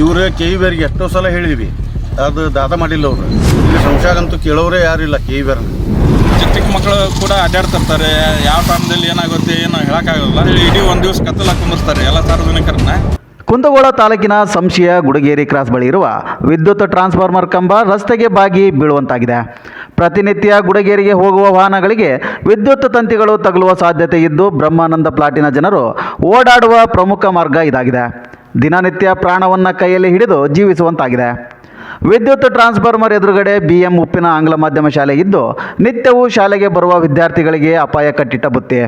ಇವ್ರು K E ಬೇರಿಗೆ ಎಷ್ಟೋ ಸಲ ಹೇಳಿದ್ವಿ. ಅದು ದಾದ ಮಾಡಿಲ್ಲ ಅವರು. ಇಲ್ಲಿ ಸಂಶಯಾಗಂತೂ ಕೇಳೋರೇ ಯಾರಿಲ್ಲ ಕೆ ಇ ಬೇರ್ನ ಚಿಕ್ಕ ಚಿಕ್ಕ ಮಕ್ಕಳು ಕೂಡ ಅಡ್ಡಾಡ್ತಿರ್ತಾರೆ. ಯಾವ ಟೈಮ್ದಲ್ಲಿ ಏನಾಗುತ್ತೆ ಏನು ಹೇಳೋಕ್ಕಾಗಲ್ಲ. ಇಡೀ ಒಂದು ದಿವಸ ಕತ್ತಲ ಕುಂದಿಸ್ತಾರೆ ಎಲ್ಲ ಸಾರ್ವಜನಿಕರನ್ನ. ಕುಂದಗೋಳ ತಾಲೂಕಿನ ಸಂಶಯ ಗುಡಗೇರಿ ಕ್ರಾಸ್ ಬಳಿ ಇರುವ ವಿದ್ಯುತ್ ಟ್ರಾನ್ಸ್ಫಾರ್ಮರ್ ಕಂಬ ರಸ್ತೆಗೆ ಬಾಗಿ ಬೀಳುವಂತಾಗಿದೆ. ಪ್ರತಿನಿತ್ಯ ಗುಡಗೇರಿಗೆ ಹೋಗುವ ವಾಹನಗಳಿಗೆ ವಿದ್ಯುತ್ ತಂತಿಗಳು ತಗುಲುವ ಸಾಧ್ಯತೆ ಇದ್ದು ಬ್ರಹ್ಮಾನಂದ ಪ್ಲಾಟಿನ ಜನರು ಓಡಾಡುವ ಪ್ರಮುಖ ಮಾರ್ಗ ಇದಾಗಿದೆ. ದಿನನಿತ್ಯ ಪ್ರಾಣವನ್ನು ಕೈಯಲ್ಲಿ ಹಿಡಿದು ಜೀವಿಸುವಂತಾಗಿದೆ. ವಿದ್ಯುತ್ ಟ್ರಾನ್ಸ್ಫಾರ್ಮರ್ ಎದುರುಗಡೆ ಬಿಎಂ ಉಪ್ಪಿನ ಆಂಗ್ಲ ಮಾಧ್ಯಮ ಶಾಲೆ ಇದ್ದು ನಿತ್ಯವೂ ಶಾಲೆಗೆ ಬರುವ ವಿದ್ಯಾರ್ಥಿಗಳಿಗೆ ಅಪಾಯ ಕಟ್ಟಿಟ್ಟ ಬುತ್ತಿ.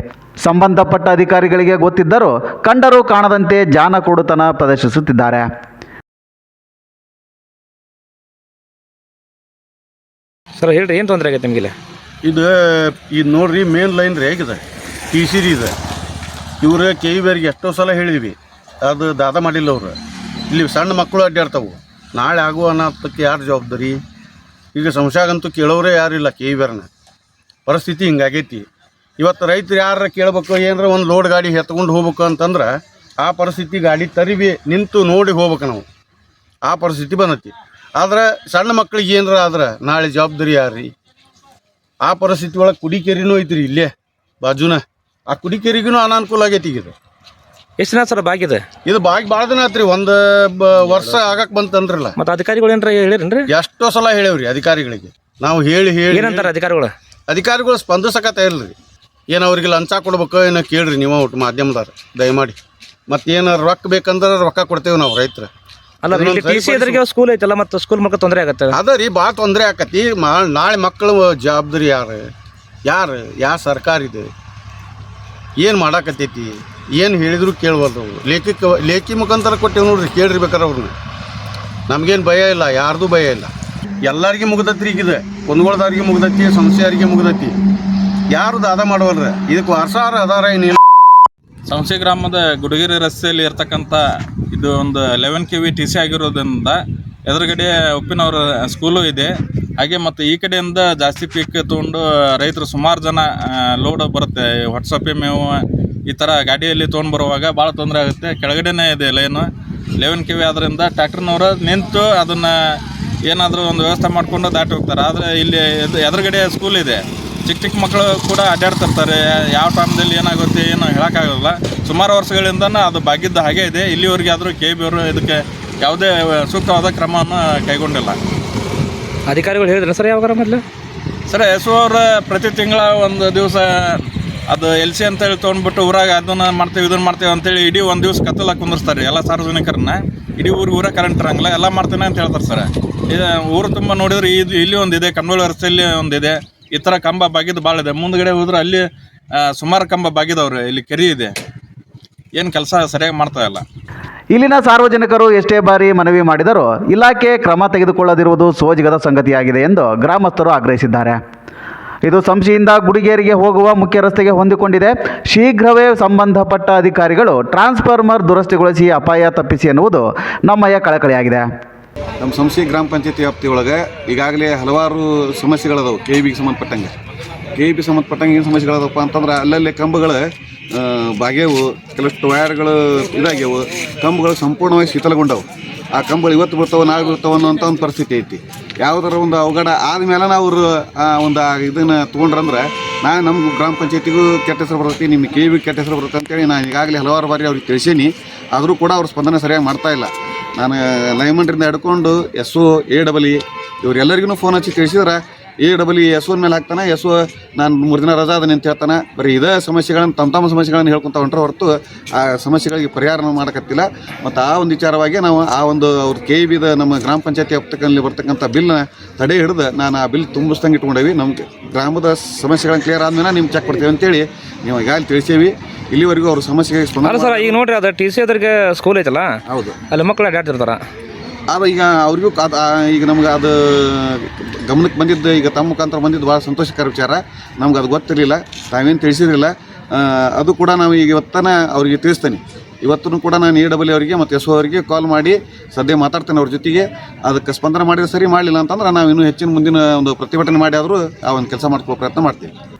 ಸಂಬಂಧಪಟ್ಟ ಅಧಿಕಾರಿಗಳಿಗೆ ಗೊತ್ತಿದ್ದರೂ ಕಂಡರೂ ಕಾಣದಂತೆ ಜಾನಕೂಡುತನ ಪ್ರದರ್ಶಿಸುತ್ತಿದ್ದಾರೆ. ಸರ್ ಹೇಳ್ರಿ ಏನು ತೊಂದರೆ ಆಗೈತೆ ನಿಮಗಿಲ್ಲ ಇದು ಇದು ನೋಡ್ರಿ ಮೇನ್ ಲೈನ್ ರೀ ಹೇಗಿದೆ. ಟಿ ಸಿ ರೀ ಇದು. ಇವರೇ ಕೆ ಇ ಬೇರಿಗೆ ಎಷ್ಟೋ ಸಲ ಹೇಳಿದ್ವಿ. ಅದು ದಾದ ಮಾಡಿಲ್ಲ ಅವರು. ಇಲ್ಲಿ ಸಣ್ಣ ಮಕ್ಕಳು ಅಡ್ಡಾಡ್ತಾವೆ. ನಾಳೆ ಆಗುವ ಅನ್ನೋದಕ್ಕೆ ಯಾರು ಜವಾಬ್ದಾರಿ? ಈಗ ಸಂಶಯಾಗಂತೂ ಕೇಳೋರೇ ಯಾರಿಲ್ಲ ಕೆ ಇ ಬೇರ್ನ ಪರಿಸ್ಥಿತಿ ಹಿಂಗಾಗೈತಿ. ಇವತ್ತು ರೈತರು ಯಾರು ಕೇಳಬೇಕು, ಏನಾರ ಒಂದು ಲೋಡ್ ಗಾಡಿ ಎತ್ಕೊಂಡು ಹೋಗ್ಬೇಕು ಅಂತಂದ್ರೆ ಆ ಪರಿಸ್ಥಿತಿ ಗಾಡಿ ತರಿವಿ, ನಿಂತು ನೋಡಿ ಹೋಗ್ಬೇಕು ನಾವು. ಆ ಪರಿಸ್ಥಿತಿ ಬಂದೈತಿ. ಆದ್ರೆ ಸಣ್ಣ ಮಕ್ಕಳಿಗೆ ಏನಾರ ಆದ್ರೆ ನಾಳೆ ಜವಾಬ್ದಾರಿ ಯಾರ್ರಿ? ಆ ಪರಿಸ್ಥಿತಿ ಒಳಗೆ ಕುಡಿಕೇರಿನೂ ಐತ್ರಿ ಇಲ್ಲೇ, ಬಾಜುನ. ಆ ಕುಡಿಕೇರಿಗೂ ಅನಾನುಕೂಲ ಆಗೈತಿ ಈಗ ಎಷ್ಟು ದಿನ ಸರ್ ಬಾಗಿದೆ ಇದು? ಬಾಗಿ ಭಾಳ ದಿನ ಆತ್ರಿ ಒಂದು ವರ್ಷ ಆಗಕ್ಕೆ ಬಂತಂದ್ರಲ್ಲ. ಮತ್ತೆ ಅಧಿಕಾರಿಗಳು ಏನಾರ ಹೇಳಿರೇನ್ರಿ? ಎಷ್ಟೋ ಸಲ ಹೇಳೇವ್ರಿ ಅಧಿಕಾರಿಗಳಿಗೆ. ನಾವು ಹೇಳಿ ಹೇಳಿ ಏನಂತಾರೆ ಅಧಿಕಾರಿಗಳು? ಅಧಿಕಾರಿಗಳು ಸ್ಪಂದಿಸಕತ್ತ ಇಲ್ರಿ. ಏನು ಅವ್ರಿಗೆ ಲಂಚ ಕೊಡ್ಬೇಕು ಏನೋ ಕೇಳ್ರಿ ನೀವು ಒಟ್ಟು ಮಾಧ್ಯಮದಾರ ದಯಮಾಡಿ. ಮತ್ತೇನು ರೊಕ್ಕ ಬೇಕಂದ್ರೆ ರೊಕ್ಕ ಕೊಡ್ತೇವೆ ನಾವು ರೈತರ. ಅಲ್ಲ ಇಲ್ಲಿ ಟಿ ಸಿ ಎದುರಿಗೆ ಸ್ಕೂಲ್ ಐತಲ್ಲ ಮತ್ತೆ ಸ್ಕೂಲ್ ಮಕ್ಕಳು ತೊಂದರೆ ಆಗತ್ತೆ. ಅದ ರೀ ಭಾಳ ತೊಂದರೆ ಆಕತಿ. ಮಾ ನಾಳೆ ಮಕ್ಕಳು ಜವಾಬ್ದಾರಿ ಯಾರು? ಯಾರು? ಯಾವ ಸರ್ಕಾರ ಇದೆ? ಏನು ಮಾಡಾಕತ್ತೈತಿ? ಏನು ಹೇಳಿದ್ರು ಕೇಳ್ಬಾರ್ದು ಲೇಖಿಕ, ಲೇಖಿ ಮುಖಾಂತರ ಕೊಟ್ಟೇವು ನೋಡ್ರಿ ಕೇಳ್ರಿ ಬೇಕಾರೆ ಅವ್ರನ್ನ. ನಮಗೇನು ಭಯ ಇಲ್ಲ, ಯಾರ್ದು ಭಯ ಇಲ್ಲ. ಎಲ್ಲರಿಗೆ ಮುಗ್ದತ್ರಿ ಈಗಿದೆ ಕುಂದಗೋಳದವ್ರಿಗೆ ಮುಗ್ದತಿ ಸಂಸ್ಥೆಯವ್ರಿಗೆ ಮುಗ್ದತಿ ಯಾರು ದಾದ ಮಾಡುವಲ್ರ? ಇದಕ್ಕೆ ವಾರಸಾರ ಅದಾರ ಏನಿಲ್ಲ ಸಂಸ್ಥೆ ಗ್ರಾಮದ ಗುಡಗಿರಿ ರಸ್ತೆಯಲ್ಲಿ ಇರ್ತಕ್ಕಂಥ ಇದು ಒಂದು eleven K V T C ಆಗಿರೋದ್ರಿಂದ ಎದುರುಗಡೆ ಉಪ್ಪಿನವರ ಸ್ಕೂಲು ಇದೆ. ಹಾಗೆ ಮತ್ತು ಈ ಕಡೆಯಿಂದ ಜಾಸ್ತಿ ಪೀಕ್ ತೊಗೊಂಡು ರೈತರು ಸುಮಾರು ಜನ ಲೋಡ್ ಬರುತ್ತೆ. ವಾಟ್ಸಪ್ಪೇ ಮೇವು ಈ ಥರ ಗಾಡಿಯಲ್ಲಿ ತೊಗೊಂಡು ಬರುವಾಗ ಭಾಳ ತೊಂದರೆ ಆಗುತ್ತೆ. ಕೆಳಗಡೆನೇ ಇದೆ ಲೈನು ಲೆವೆನ್ ಕೆ ವಿ ಆದ್ರಿಂದ ಟ್ರ್ಯಾಕ್ಟರ್ನವರು ನಿಂತು ಅದನ್ನು ಏನಾದರೂ ಒಂದು ವ್ಯವಸ್ಥೆ ಮಾಡಿಕೊಂಡು ದಾಟಿ ಹೋಗ್ತಾರೆ. ಆದರೆ ಇಲ್ಲಿ ಎದು- ಎದುರುಗಡೆ ಸ್ಕೂಲ್ ಇದೆ. ಚಿಕ್ಕ ಚಿಕ್ಕ ಮಕ್ಕಳು ಕೂಡ ಅಡ್ಡಾಡ್ತಿರ್ತಾರೆ. ಯಾವ ಟೈಮ್ದಲ್ಲಿ ಏನಾಗುತ್ತೆ ಏನು ಹೇಳೋಕ್ಕಾಗಲ್ಲ. ಸುಮಾರು ವರ್ಷಗಳಿಂದ ಅದು ಬಾಗಿದ್ದ ಹಾಗೆ ಇದೆ. ಇಲ್ಲಿವರೆಗೆ ಆದರೂ ಕೆ ಬಿ ಅವರು ಇದಕ್ಕೆ ಯಾವುದೇ ಸೂಕ್ತವಾದ ಕ್ರಮವನ್ನು ಕೈಗೊಂಡಿಲ್ಲ. ಅಧಿಕಾರಿಗಳು ಹೇಳಿದ್ರೆ ಸರ್ ಯಾವಾಗ ಮೊದಲು? ಸರ್ ಎಸ್ ಅವರು ಪ್ರತಿ ತಿಂಗಳ ಒಂದು ದಿವಸ ಅದು ಎಲ್ ಸಿ ಅಂತೇಳಿ ತೊಗೊಂಡ್ಬಿಟ್ಟು ಊರಾಗ ಅದನ್ನ ಮಾಡ್ತೀವಿ, ಇದನ್ನ ಮಾಡ್ತೀವಿ ಅಂತೇಳಿ ಇಡೀ ಒಂದು ದಿವಸ ಕತ್ತಲ ಕುಂದಿರ್ತಾರೆ ಎಲ್ಲ ಸಾರ್ವಜನಿಕರನ್ನ. ಇಡೀ ಊರಿಗೆ ಊರ ಕರೆಂಟ್ ಇರಂಗಿಲ್ಲ, ಎಲ್ಲ ಮಾಡ್ತೇನೆ ಅಂತ ಹೇಳ್ತಾರೆ ಸರ್. ಇದು ಊರು ತುಂಬ ನೋಡಿದ್ರೆ ಇದು ಇಲ್ಲಿ ಒಂದಿದೆ ಕಣ್ಣೂರು ರಸ್ತೆಯಲ್ಲಿ ಒಂದಿದೆ ಈ ಥರ ಕಂಬ ಬಾಗಿದ್ದು ಭಾಳ ಇದೆ. ಮುಂದ್ಗಡೆ ಹೋದ್ರೆ ಅಲ್ಲಿ ಸುಮಾರು ಕಂಬ ಬಾಗಿದವ್ರೆ, ಇಲ್ಲಿ ಕೆರೆ ಇದೆ. ಏನು ಕೆಲಸ ಸರಿಯಾಗಿ ಮಾಡ್ತಾ ಇಲ್ಲ. ಇಲ್ಲಿನ ಸಾರ್ವಜನಿಕರು ಎಷ್ಟೇ ಬಾರಿ ಮನವಿ ಮಾಡಿದರೂ ಇಲಾಖೆ ಕ್ರಮ ತೆಗೆದುಕೊಳ್ಳದಿರುವುದು ಸೋಜಿಗದ ಸಂಗತಿಯಾಗಿದೆ ಎಂದು ಗ್ರಾಮಸ್ಥರು ಆಗ್ರಹಿಸಿದ್ದಾರೆ. ಇದು ಸಂಶಿಯಿಂದ ಗುಡಿಗೇರಿಗೆ ಹೋಗುವ ಮುಖ್ಯ ರಸ್ತೆಗೆ ಹೊಂದಿಕೊಂಡಿದೆ. ಶೀಘ್ರವೇ ಸಂಬಂಧಪಟ್ಟ ಅಧಿಕಾರಿಗಳು ಟ್ರಾನ್ಸ್ಫಾರ್ಮರ್ ದುರಸ್ತಿಗೊಳಿಸಿ ಅಪಾಯ ತಪ್ಪಿಸಿ ಎನ್ನುವುದು ನಮ್ಮಯ ಕಳಕಳಿಯಾಗಿದೆ. ನಮ್ಮ ಸಂಶಿ ಗ್ರಾಮ ಪಂಚಾಯತಿ ವ್ಯಾಪ್ತಿ ಒಳಗೆ ಈಗಾಗಲೇ ಹಲವಾರು ಸಮಸ್ಯೆಗಳದಾವು ಕೆ ಬಿಗೆ ಸಂಬಂಧಪಟ್ಟಂಗೆ. ಕೆ ಬಿ ಸಂಬಂಧಪಟ್ಟಂಗೆ ಏನು ಸಮಸ್ಯೆಗಳದಪ್ಪ ಅಂತಂದ್ರೆ ಅಲ್ಲಲ್ಲಿ ಕಂಬಗಳು ಬಾಗ್ಯವು ಕೆಲವಷ್ಟು ವಯರ್ಗಳು ಇದಾಗ್ಯವು, ಕಂಬಗಳು ಸಂಪೂರ್ಣವಾಗಿ ಶೀತಲಗೊಂಡವು ಆ ಕಂಬಳಿ ಇವತ್ತು ಬರ್ತಾವೆ, ನಾಳೆ ಅನ್ನೋ ಅನ್ನೋಂಥ ಒಂದು ಪರಿಸ್ಥಿತಿ ಐತಿ. ಯಾವುದರ ಒಂದು ಅವಘಡ ಆದಮೇಲೆ ಅವರು ಒಂದು ಇದನ್ನು ತೊಗೊಂಡ್ರಂದ್ರೆ, ನಾನು ನಮ್ಮ ಗ್ರಾಮ ಪಂಚಾಯತಿಗೂ ಕೆಟ್ಟ ಹೆಸರು ಬರುತ್ತೆ ನಿಮ್ಮ ಕೆ ಬಿ ಕೆಟ್ಟ ಹೆಸರು ಬರುತ್ತೆ ಅಂತೇಳಿ ನಾನು ಈಗಾಗಲೇ ಹಲವಾರು ಬಾರಿ ಅವ್ರಿಗೆ ತಿಳಿಸೀನಿ. ಆದರೂ ಕೂಡ ಅವ್ರ ಸ್ಪಂದನೆ ಸರಿಯಾಗಿ ಮಾಡ್ತಾ ಇಲ್ಲ. ನಾನು ಲೈಮಂಡ್ರಿಂದ ಹಿಡ್ಕೊಂಡು S O, A double E ಇವರೆಲ್ಲರಿಗೂ ಫೋನ್ ಹಚ್ಚಿ ತಿಳಿಸಿದ್ರೆ A double E S one ಮೇಲೆ ಹಾಕ್ತಾನೆ ಎಸ್ ಒ ನಾನು ಮೂರು ದಿನ ರಜಾ ಅದನ್ನ ಅಂತ ಹೇಳ್ತಾನೆ. ಬರೀ ಇದೇ ಸಮಸ್ಯೆಗಳನ್ನು ತಮ್ಮ ತಮ್ಮ ಸಮಸ್ಯೆಗಳನ್ನು ಹೇಳ್ಕೊತ ಹೊಂಟ್ರೆ ಹೊರತು ಆ ಸಮಸ್ಯೆಗಳಿಗೆ ಪರಿಹಾರ ಮಾಡಕತ್ತಿಲ್ಲ. ಮತ್ತು ಆ ಒಂದು ವಿಚಾರವಾಗಿ ನಾವು ಆ ಒಂದು ಅವ್ರ ಕೆ ಇ ಬಿದ ನಮ್ಮ ಗ್ರಾಮ ಪಂಚಾಯತಿ ಹಪ್ತಕಲ್ಲಿ ಬರ್ತಕ್ಕಂಥ ಬಿಲ್ನ ತಡೆ ಹಿಡಿದು ನಾನು ಆ ಬಿಲ್ ತುಂಬಿಸ್ದಂಗೆ ಇಟ್ಕೊಂಡೇವಿ. ನಮ್ಮ ಗ್ರಾಮದ ಸಮಸ್ಯೆಗಳನ್ನು ಕ್ಲಿಯರ್ ಆದ್ಮೇಲೆ ನಿಮ್ಗೆ ಚೆಕ್ ಕೊಡ್ತೀವಿ ಅಂತೇಳಿ ನೀವು ಈಗಾಗಲೇ ತಿಳಿಸೇವಿ. ಇಲ್ಲಿವರೆಗೂ ಅವ್ರ ಸಮಸ್ಯೆಗೆ ಸ್ಪಂದನೆ ಸರ್ ಈಗ ನೋಡ್ರಿ ಅದು ಟಿ ಸಿ ಅದ್ರಿಗೆ ಸ್ಕೂಲ್ ಐತಲ್ಲ? ಹೌದು. ಅಲ್ಲಿ ಮಕ್ಕಳು ಅಡ್ಡಾಡ್ತಿರ್ತಾರ ಆದ್ರೆ ಈಗ ಅವ್ರಿಗೂ ಈಗ ನಮ್ಗೆ ಅದು ಗಮನಕ್ಕೆ ಬಂದಿದ್ದು, ಈಗ ತಮ್ಮ ಮುಖಾಂತರ ಬಂದಿದ್ದು ಭಾಳ ಸಂತೋಷಕರ ವಿಚಾರ. ನಮ್ಗೆ ಅದು ಗೊತ್ತಿರಲಿಲ್ಲ ತಾವೇನು ತಿಳಿಸಿರಲಿಲ್ಲ. ಅದು ಕೂಡ ನಾವು ಈಗ ಇವತ್ತನ ಅವರಿಗೆ ತಿಳಿಸ್ತೇನೆ. ಇವತ್ತೂ ಕೂಡ ನಾನು ಎ ಡಬ್ಲ್ಯೂ ಅವರಿಗೆ ಮತ್ತು ಎಸ್ ಅವರಿಗೆ ಕಾಲ್ ಮಾಡಿ ಸದ್ಯ ಮಾತಾಡ್ತೇನೆ ಅವ್ರ ಜೊತೆಗೆ. ಅದಕ್ಕೆ ಸ್ಪಂದನೆ ಮಾಡಿದ್ರೆ ಸರಿ ಮಾಡಲಿಲ್ಲ ಅಂತಂದ್ರೆ ನಾವು ಇನ್ನೂ ಹೆಚ್ಚಿನ ಮುಂದಿನ ಒಂದು ಪ್ರತಿಭಟನೆ ಮಾಡಿ ಆದರೂ ಆ ಒಂದು ಕೆಲಸ ಮಾಡ್ಕೊಳ್ಳೋ ಪ್ರಯತ್ನ ಮಾಡ್ತೀವಿ.